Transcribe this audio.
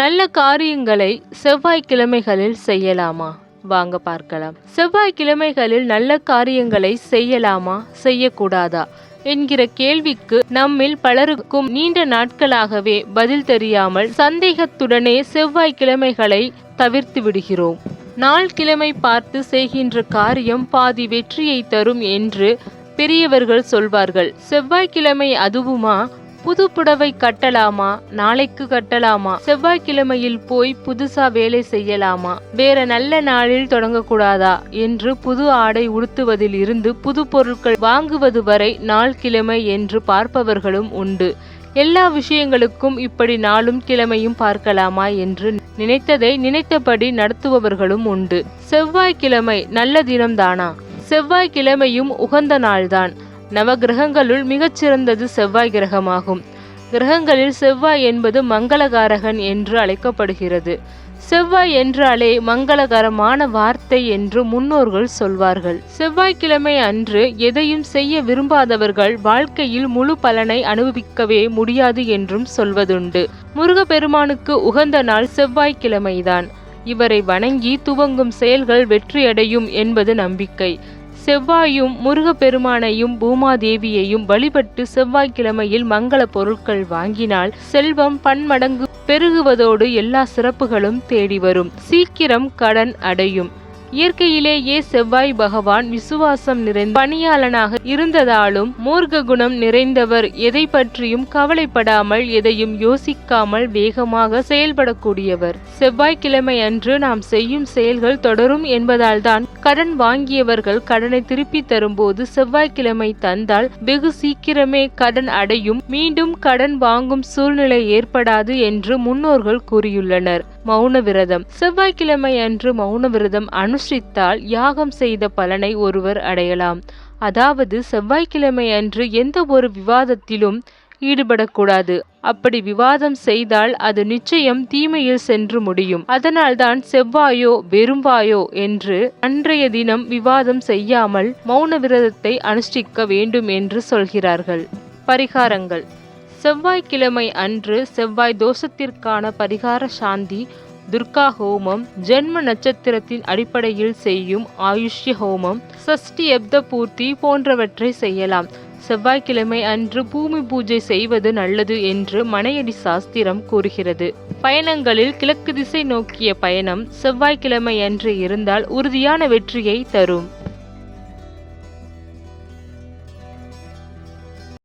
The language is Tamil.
நல்ல காரியங்களை செவ்வாய்க்கிழமைகளில் செய்யலாமா? வாங்க பார்க்கலாம். செவ்வாய்க்கிழமைகளில் நல்ல காரியங்களை செய்யலாமா? செய்யக்கூடாதா? என்கிற கேள்விக்கு நம்மில் பலருக்கும் நீண்ட நாட்களாகவே பதில் தெரியாமல் சந்தேகத்துடனே செவ்வாய்க்கிழமைகளை தவிர்த்து விடுகிறோம். நாள் கிழமை பார்த்து செய்கின்ற காரியம் பாதி வெற்றியை தரும் என்று பெரியவர்கள் சொல்வார்கள். செவ்வாய்க்கிழமை அதுவுமா? புது புடவை கட்டலாமா? நாளைக்கு கட்டலாமா? செவ்வாய்க்கிழமையில் போய் புதுசா வேலை செய்யலாமா? வேற நல்ல நாளில் தொடங்கக்கூடாதா? என்று புது ஆடை உடுத்துவதில் இருந்து புது பொருட்கள் வாங்குவது வரை நாள் கிழமை என்று பார்ப்பவர்களும் உண்டு. எல்லா விஷயங்களுக்கும் இப்படி நாளும் கிழமையும் பார்க்கலாமா என்று நினைத்ததை நினைத்தபடி நடத்துபவர்களும் உண்டு. செவ்வாய்க்கிழமை நல்ல தினம்தானா? செவ்வாய்க்கிழமையும் உகந்த நாள்தான். நவகிரகங்களுள் மிகச்சிறந்தது செவ்வாய் கிரகமாகும். கிரகங்களில் செவ்வாய் என்பது மங்களகாரகன் என்று அழைக்கப்படுகிறது. செவ்வாய் என்றாலே மங்களகரமான வார்த்தை என்று முன்னோர்கள் சொல்வார்கள். செவ்வாய்க்கிழமை அன்று எதையும் செய்ய விரும்பாதவர்கள் வாழ்க்கையில் முழு பலனை அனுபவிக்கவே முடியாது என்றும் சொல்வதுண்டு. முருகப்பெருமானுக்கு உகந்த நாள் செவ்வாய்க்கிழமைதான். இவரை வணங்கி துவங்கும் செயல்கள் வெற்றியடையும் என்பது நம்பிக்கை. செவ்வாயும் முருகப்பெருமானையும் பூமாதேவியையும் வழிபட்டு செவ்வாய்க்கிழமையில் மங்கள பொருட்கள் வாங்கினால் செல்வம் பன்மடங்கு பெருகுவதோடு எல்லா சிறப்புகளும் தேடி வரும். சீக்கிரம் கடன் அடையும். இயற்கையிலேயே செவ்வாய் பகவான் விசுவாசம் நிறைந்த பணியாளனாக இருந்ததாலும் மூர்க்க குணம் நிறைந்தவர் எதை பற்றியும் கவலைப்படாமல் எதையும் யோசிக்காமல் வேகமாக செயல்படக்கூடியவர். செவ்வாய்க்கிழமை அன்று நாம் செய்யும் செயல்கள் தொடரும் என்பதால்தான் கடன் வாங்கியவர்கள் கடனை திருப்பி தரும்போது செவ்வாய்க்கிழமை தந்தால் வெகு சீக்கிரமே கடன் அடையும் மீண்டும் கடன் வாங்கும் சூழ்நிலை ஏற்படாது என்று முன்னோர்கள் கூறியுள்ளனர். மௌன விரதம். செவ்வாய்க்கிழமை அன்று மௌன விரதம் அனு அனுஷ்டித்தால் யாகம் செய்த பலனை ஒருவர் அடையலாம். அதாவது செவ்வாய்க்கிழமை அன்று எந்த ஒரு விவாதத்திலும் ஈடுபடக்கூடாது. அப்படி விவாதம் செய்தால் அது நிச்சயம் தீமையில் சென்று முடியும். அதனால்தான் செவ்வாயோ வெறும்பாயோ என்று அன்றைய தினம் விவாதம் செய்யாமல் மௌன விரதத்தை அனுஷ்டிக்க வேண்டும் என்று சொல்கிறார்கள். பரிகாரங்கள். செவ்வாய்க்கிழமை அன்று செவ்வாய் தோஷத்திற்கான பரிகார சாந்தி துர்கா ஹோமம் ஜென்ம நட்சத்திரத்தின் அடிப்படையில் செய்யும் ஆயுஷ்ய ஹோமம் சஷ்டி எப்த பூர்த்தி போன்றவற்றை செய்யலாம். செவ்வாய்க்கிழமை அன்று பூமி பூஜை செய்வது நல்லது என்று மனையடி சாஸ்திரம் கூறுகிறது. பயணங்களில் கிழக்கு திசை நோக்கிய பயணம் செவ்வாய்க்கிழமை அன்று இருந்தால் உறுதியான வெற்றியை தரும்.